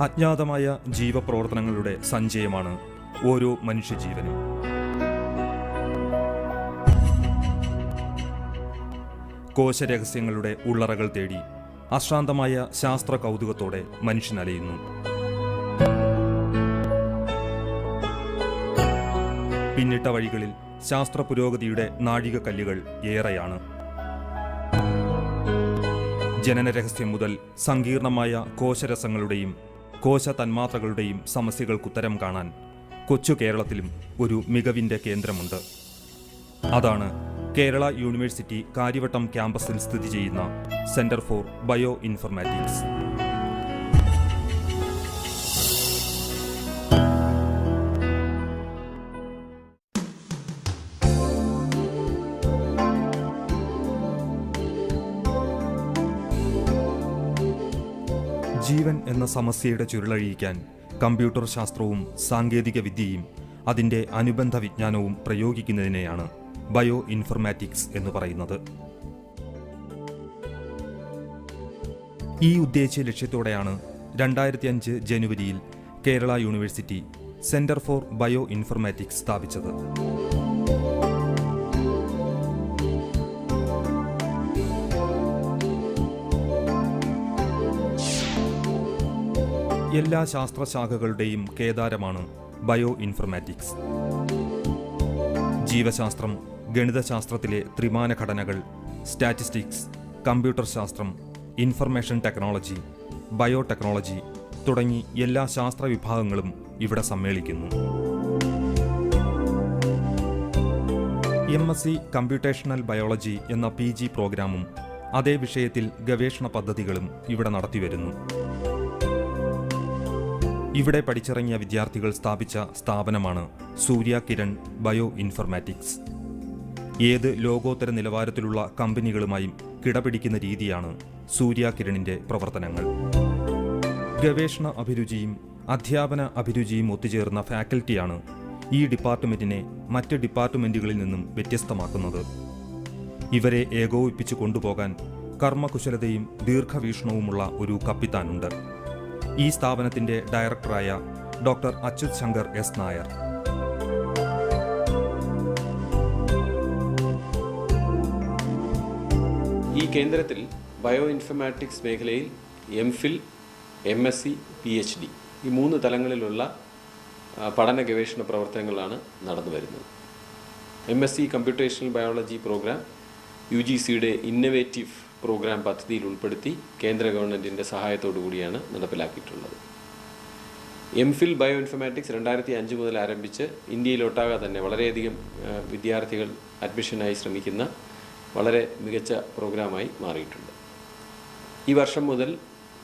അജ്ഞാതമായ ജീവപ്രവർത്തനങ്ങളുടെ സഞ്ചയമാണ് ഓരോ മനുഷ്യജീവനും. കോശരഹസ്യങ്ങളുടെ ഉള്ളറകൾ തേടി അശ്രാന്തമായ ശാസ്ത്ര കൗതുകത്തോടെ മനുഷ്യൻ അലയുന്നു പിന്നിട്ട വഴികളിൽ ശാസ്ത്ര പുരോഗതിയുടെ നാഴികക്കല്ലുകൾ ഏറെയാണ്. ജനനരഹസ്യം മുതൽ സങ്കീർണമായ കോശരസങ്ങളുടെയും കോശ തന്മാത്രകളുടെയും സമസ്യകൾക്കുത്തരം കാണാൻ കൊച്ചു കേരളത്തിലും ഒരു മികവിന്റെ കേന്ദ്രമുണ്ട്. അതാണ് കേരള യൂണിവേഴ്സിറ്റി കാര്യവട്ടം ക്യാമ്പസിൽ സ്ഥിതി ചെയ്യുന്ന സെന്റർ ഫോർ ബയോ ഇൻഫർമാറ്റിക്സ്. ജീവൻ എന്ന സമസ്യയുടെ ചുരുളഴിയിക്കാൻ കമ്പ്യൂട്ടർ ശാസ്ത്രവും സാങ്കേതിക വിദ്യയും അതിന്റെ അനുബന്ധ വിജ്ഞാനവും പ്രയോഗിക്കുന്നതിനെയാണ് ബയോ ഇൻഫർമാറ്റിക്സ് എന്ന് പറയുന്നത്. ഈ ഉദ്ദേശ ലക്ഷ്യത്തോടെയാണ് രണ്ടായിരത്തി അഞ്ച് ജനുവരിയിൽ Kerala university centre for bioinformatics സ്ഥാപിച്ചത്. എല്ലാ ശാസ്ത്രശാഖകളുടെയും കേദാരമാണ് ബയോ ഇൻഫർമാറ്റിക്സ് ജീവശാസ്ത്രം ഗണിതശാസ്ത്രത്തിലെ ത്രിമാന ഘടനകൾ സ്റ്റാറ്റിസ്റ്റിക്സ് കമ്പ്യൂട്ടർ ശാസ്ത്രം ഇൻഫർമേഷൻ ടെക്നോളജി ബയോടെക്നോളജി തുടങ്ങി എല്ലാ ശാസ്ത്ര വിഭാഗങ്ങളും ഇവിടെ സമ്മേളിക്കുന്നു. M S C computational biology എന്ന പി ജി പ്രോഗ്രാമും അതേ വിഷയത്തിൽ ഗവേഷണ പദ്ധതികളും ഇവിടെ നടത്തിവരുന്നു. ഇവിടെ പഠിച്ചിറങ്ങിയ വിദ്യാർത്ഥികൾ സ്ഥാപിച്ച സ്ഥാപനമാണ് സൂര്യ കിരൺ ബയോ ഇൻഫർമാറ്റിക്സ് ഏത് ലോകോത്തര നിലവാരത്തിലുള്ള കമ്പനികളുമായും കിടപിടിക്കുന്ന രീതിയാണ് സൂര്യ കിരണിന്റെ പ്രവർത്തനങ്ങൾ. ഗവേഷണ അഭിരുചിയും അധ്യാപന അഭിരുചിയും ഒത്തുചേർന്ന ഫാക്കൽറ്റിയാണ് ഈ ഡിപ്പാർട്ട്മെന്റിനെ മറ്റ് ഡിപ്പാർട്ട്മെന്റുകളിൽ നിന്നും വ്യത്യസ്തമാക്കുന്നത്. ഇവരെ ഏകോപിപ്പിച്ചു കൊണ്ടുപോകാൻ കർമ്മകുശലതയും ദീർഘവീക്ഷണവുമുള്ള ഒരു കപ്പിത്താനുണ്ട്. ഈ സ്ഥാപനത്തിന്റെ ഡയറക്ടറായ ഡോക്ടർ അച്യുത് ശങ്കർ എസ് നായർ. ഈ കേന്ദ്രത്തിൽ ബയോ ഇൻഫർമാറ്റിക്സ് മേഖലയിൽ M Phil M S C P H D ഈ മൂന്ന് തലങ്ങളിലുള്ള പഠന ഗവേഷണ പ്രവർത്തനങ്ങളാണ് നടന്നു വരുന്നത്. M S C computational biology programme U G സിയുടെ ഇന്നവേറ്റീവ് പ്രോഗ്രാം പദ്ധതിയിൽ ഉൾപ്പെടുത്തി കേന്ദ്ര ഗവൺമെന്റിന്റെ സഹായത്തോടു കൂടിയാണ് നടപ്പിലാക്കിയിട്ടുള്ളത്. എം ഫിൽ ബയോ ഇൻഫർമാറ്റിക്സ് രണ്ടായിരത്തി അഞ്ച് മുതൽ ആരംഭിച്ച് ഇന്ത്യയിലൊട്ടാകെ തന്നെ വളരെയധികം വിദ്യാർത്ഥികൾ അഡ്മിഷനായി ശ്രമിക്കുന്ന വളരെ മികച്ച പ്രോഗ്രാമായി മാറിയിട്ടുണ്ട്. ഈ വർഷം മുതൽ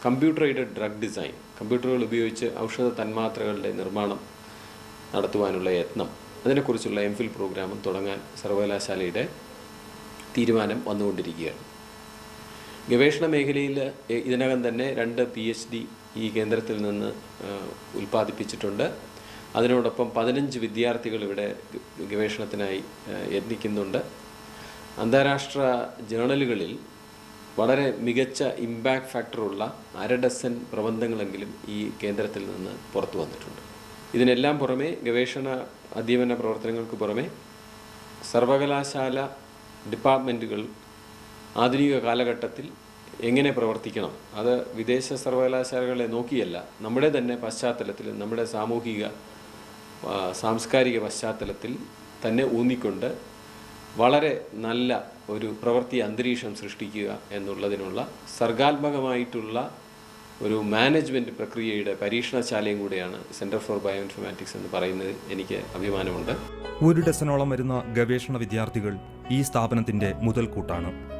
കമ്പ്യൂട്ടർ എയ്ഡഡ് ഡ്രഗ് ഡിസൈൻ കമ്പ്യൂട്ടറുകൾ ഉപയോഗിച്ച് ഔഷധ തന്മാത്രകളുടെ നിർമ്മാണം നടത്തുവാനുള്ള യത്നം അതിനെക്കുറിച്ചുള്ള എം ഫിൽ പ്രോഗ്രാമും തുടങ്ങാൻ സർവകലാശാലയുടെ തീരുമാനം വന്നുകൊണ്ടിരിക്കുകയാണ്. ഗവേഷണ മേഖലയിൽ ഇതിനകം തന്നെ രണ്ട് പി എച്ച് ഡി ഈ കേന്ദ്രത്തിൽ നിന്ന് ഉൽപ്പാദിപ്പിച്ചിട്ടുണ്ട്. അതിനോടൊപ്പം പതിനഞ്ച് വിദ്യാർത്ഥികൾ ഇവിടെ ഗവേഷണത്തിനായി യത്നിക്കുന്നുണ്ട്. അന്താരാഷ്ട്ര ജേണലുകളിൽ വളരെ മികച്ച ഇമ്പാക്ട് ഫാക്ടറുള്ള അര ഡസൻ പ്രബന്ധങ്ങളെങ്കിലും ഈ കേന്ദ്രത്തിൽ നിന്ന് പുറത്തു വന്നിട്ടുണ്ട്. ഇതിനെല്ലാം പുറമെ ഗവേഷണ അധ്യയന പ്രവർത്തനങ്ങൾക്ക് പുറമെ സർവകലാശാല ഡിപ്പാർട്ട്മെന്റുകൾ ആധുനിക കാലഘട്ടത്തിൽ എങ്ങനെ പ്രവർത്തിക്കണം? അത് വിദേശ സർവകലാശാലകളെ നോക്കിയല്ല. നമ്മുടെ തന്നെ പശ്ചാത്തലത്തിൽ നമ്മുടെ സാമൂഹിക സാംസ്കാരിക പശ്ചാത്തലത്തിൽ തന്നെ ഊന്നിക്കൊണ്ട് വളരെ നല്ല ഒരു പ്രവൃത്തി അന്തരീക്ഷം സൃഷ്ടിക്കുക എന്നുള്ളതിനുള്ള സർഗാത്മകമായിട്ടുള്ള ഒരു മാനേജ്മെന്റ് പ്രക്രിയയുടെ പരീക്ഷണശാലയും കൂടിയാണ് സെന്റർ ഫോർ ബയോ ഇൻഫർമാറ്റിക്സ് എന്ന് പറയുന്നത് എനിക്ക് അഭിമാനമുണ്ട്. ഒരു ഡസനോളം വരുന്ന ഗവേഷണ വിദ്യാർത്ഥികൾ ഈ സ്ഥാപനത്തിന്റെ മുതൽക്കൂട്ടാണ്.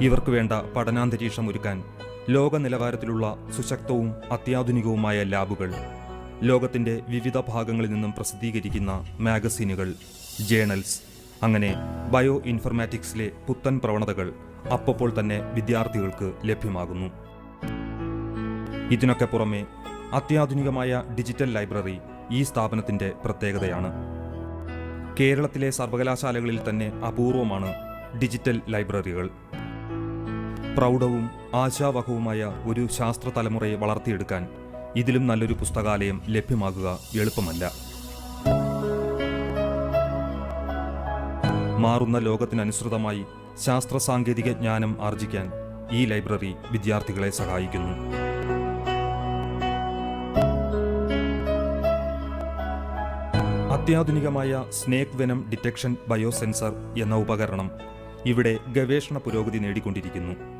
ഇവർക്ക് വേണ്ട പഠനാന്തരീക്ഷം ഒരുക്കാൻ ലോക നിലവാരത്തിലുള്ള സുശക്തവും അത്യാധുനികവുമായ ലാബുകൾ ലോകത്തിന്റെ വിവിധ ഭാഗങ്ങളിൽ നിന്നും പ്രസിദ്ധീകരിക്കുന്ന മാഗസീനുകൾ ജേണൽസ് അങ്ങനെ ബയോ ഇൻഫർമാറ്റിക്സിലെ പുത്തൻ പ്രവണതകൾ അപ്പോൾ തന്നെ വിദ്യാർത്ഥികൾക്ക് ലഭ്യമാകുന്നു. ഇതിനൊക്കെ പുറമെ അത്യാധുനികമായ ഡിജിറ്റൽ ലൈബ്രറി ഈ സ്ഥാപനത്തിന്റെ പ്രത്യേകതയാണ്. കേരളത്തിലെ സർവകലാശാലകളിൽ തന്നെ അപൂർവമാണ് ഡിജിറ്റൽ ലൈബ്രറികൾ. പ്രൗഢവും ആശാവഹവുമായ ഒരു ശാസ്ത്ര തലമുറയെ വളർത്തിയെടുക്കാൻ ഇതിലും നല്ലൊരു പുസ്തകാലയം ലഭ്യമാകുക എളുപ്പമല്ല. മാറുന്ന ലോകത്തിനനുസൃതമായി ശാസ്ത്ര സാങ്കേതിക ജ്ഞാനം ആർജിക്കാൻ ഈ ലൈബ്രറി വിദ്യാർത്ഥികളെ സഹായിക്കുന്നു. അത്യാധുനികമായ സ്നേക്ക് വെനം ഡിറ്റക്ഷൻ ബയോസെൻസർ എന്ന ഉപകരണം ഇവിടെ ഗവേഷണ പുരോഗതി നേടിക്കൊണ്ടിരിക്കുന്നു.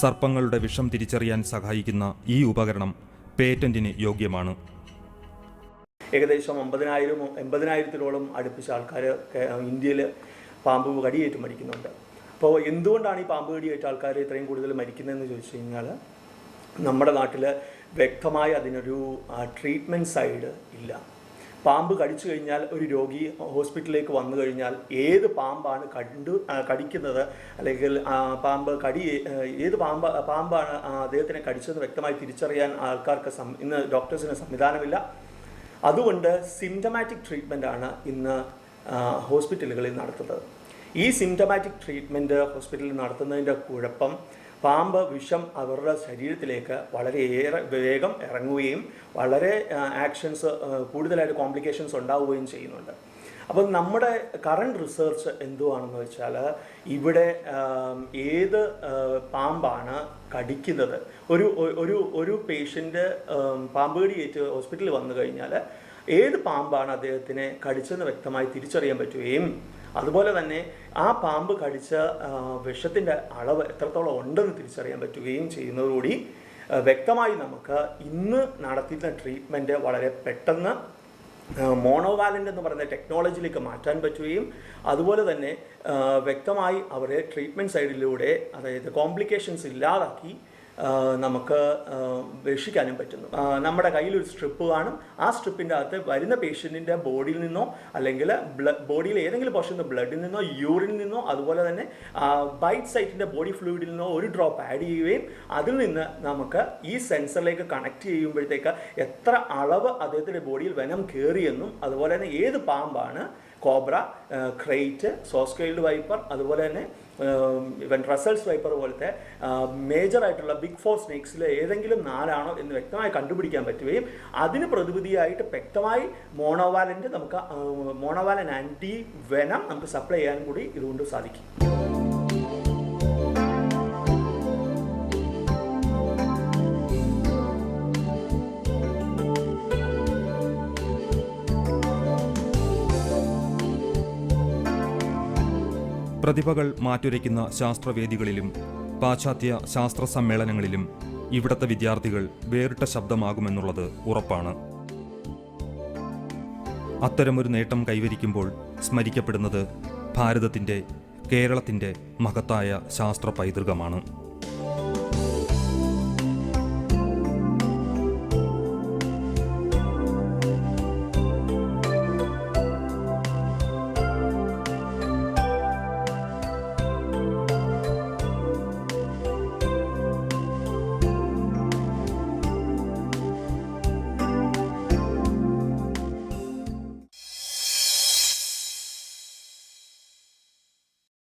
സർപ്പങ്ങളുടെ വിഷം തിരിച്ചറിയാൻ സഹായിക്കുന്ന ഈ ഉപകരണം പേറ്റന്റിന് യോഗ്യമാണ്. ഏകദേശം അമ്പതിനായിരം എൺപതിനായിരത്തിലോളം അടുപ്പിച്ച ആൾക്കാർ ഇന്ത്യയിൽ പാമ്പ് കടിയേറ്റ് മരിക്കുന്നുണ്ട്. അപ്പോൾ എന്തുകൊണ്ടാണ് ഈ പാമ്പ് കടിയേറ്റ ആൾക്കാർ ഇത്രയും കൂടുതൽ മരിക്കുന്നതെന്ന് ചോദിച്ചു കഴിഞ്ഞാൽ നമ്മുടെ നാട്ടിൽ വ്യക്തമായി അതിനൊരു ട്രീറ്റ്മെന്റ് സൈഡ് ഇല്ല. പാമ്പ് കടിച്ചു കഴിഞ്ഞാൽ ഒരു രോഗി ഹോസ്പിറ്റലിലേക്ക് വന്നു കഴിഞ്ഞാൽ ഏത് പാമ്പാണ് കണ്ടു കടിക്കുന്നത്? അല്ലെങ്കിൽ പാമ്പ് കടി ഏത് പാമ്പ് പാമ്പാണ് അദ്ദേഹത്തിനെ കടിച്ചതെന്ന് വ്യക്തമായി തിരിച്ചറിയാൻ ആൾക്കാർക്ക് ഇന്ന് ഡോക്ടേഴ്സിന് സംവിധാനമില്ല. അതുകൊണ്ട് സിംറ്റമാറ്റിക് ട്രീറ്റ്മെന്റ് ആണ് ഇന്ന് ഹോസ്പിറ്റലുകളിൽ നടത്തുന്നത്. ഈ സിംറ്റമാറ്റിക് ട്രീറ്റ്മെന്റ് ഹോസ്പിറ്റലിൽ നടത്തുന്നതിന്റെ കുഴപ്പം പാമ്പ് വിഷം അവരുടെ ശരീരത്തിലേക്ക് വളരെയേറെ വേഗം ഇറങ്ങുകയും വളരെ ആക്ഷൻസ് കൂടുതലായിട്ട് കോംപ്ലിക്കേഷൻസ് ഉണ്ടാവുകയും ചെയ്യുന്നുണ്ട്. അപ്പോൾ നമ്മുടെ കറണ്ട് റിസർച്ച് എന്തുവാണെന്ന് വെച്ചാൽ ഇവിടെ ഏത് പാമ്പാണ് കടിക്കുന്നത്? ഒരു ഒരു ഒരു പേഷ്യന്റ് പാമ്പ് കടിയേറ്റ് ഹോസ്പിറ്റലിൽ വന്നു കഴിഞ്ഞാൽ ഏത് പാമ്പാണ് അദ്ദേഹത്തിനെ കടിച്ചെന്ന് വ്യക്തമായി തിരിച്ചറിയാൻ പറ്റുകയും അതുപോലെ തന്നെ ആ പാമ്പ് കടിച്ച വിഷത്തിന്റെ അളവ് എത്രത്തോളം ഉണ്ടെന്ന് തിരിച്ചറിയാൻ പറ്റുകയും ചെയ്യുന്നതോടുകൂടി വ്യക്തമായി നമുക്ക് ഇന്ന് നടത്തുന്ന ട്രീറ്റ്മെന്റ് വളരെ പെട്ടെന്ന് മോണോവാലന്റ് എന്ന് പറയുന്ന ടെക്നോളജിയിലേക്ക് മാറ്റാൻ പറ്റുകയും അതുപോലെ തന്നെ വ്യക്തമായി അവരെ ട്രീറ്റ്മെന്റ് സൈഡിലൂടെ അതായത് കോംപ്ലിക്കേഷൻസ് ഇല്ലാതാക്കി നമുക്ക് വീക്ഷിക്കാനും പറ്റുന്നു. നമ്മുടെ കയ്യിൽ ഒരു സ്ട്രിപ്പ് കാണും. ആ സ്ട്രിപ്പിന്റെ അകത്ത് വരുന്ന പേഷ്യന്റിന്റെ ബോഡിയിൽ നിന്നോ അല്ലെങ്കിൽ ബ്ലഡ് ബോഡിയിൽ ഏതെങ്കിലും പോർഷൻ ബ്ലഡിൽ നിന്നോ യൂറിനിൽ നിന്നോ അതുപോലെ തന്നെ ബൈറ്റ് സൈറ്റിന്റെ ബോഡി ഫ്ലൂയിഡിൽ നിന്നോ ഒരു ഡ്രോപ്പ് ആഡ് ചെയ്യുകയും അതിൽ നിന്ന് നമുക്ക് ഈ സെൻസറിലേക്ക് കണക്ട് ചെയ്യുമ്പോഴത്തേക്ക് എത്ര അളവ് അദ്ദേഹത്തിന്റെ ബോഡിയിൽ വനം കയറിയെന്നും അതുപോലെ തന്നെ ഏത് പാമ്പാണ് cobra krait saw scaled viper അതുപോലെ തന്നെ ഇവൻ റസൽ സ്വൈപ്പർ പോലത്തെ മേജർ ആയിട്ടുള്ള ബിഗ് ഫോർ സ്നേക്സിൽ ഏതെങ്കിലും നാലാണോ എന്ന് വ്യക്തമായി കണ്ടുപിടിക്കാൻ പറ്റുകയും അതിന് പ്രതിവിധിയായിട്ട് വ്യക്തമായി മോണോവാലന്റ് നമുക്ക് മോണോവാലൻ ആന്റി വെനം നമുക്ക് സപ്ലൈ ചെയ്യാൻ കൂടി ഇതുകൊണ്ട് സാധിക്കും. പ്രതിഭകൾ മാറ്റുരയ്ക്കുന്ന ശാസ്ത്രവേദികളിലും പാശ്ചാത്യ ശാസ്ത്ര സമ്മേളനങ്ങളിലും ഇവിടത്തെ വിദ്യാർത്ഥികൾ വേറിട്ട ശബ്ദമാകുമെന്നുള്ളത് ഉറപ്പാണ്. അത്തരമൊരു നേട്ടം കൈവരിക്കുമ്പോൾ സ്മരിക്കപ്പെടുന്നത് ഭാരതത്തിന്റെ കേരളത്തിന്റെ മഹത്തായ ശാസ്ത്ര പൈതൃകമാണ്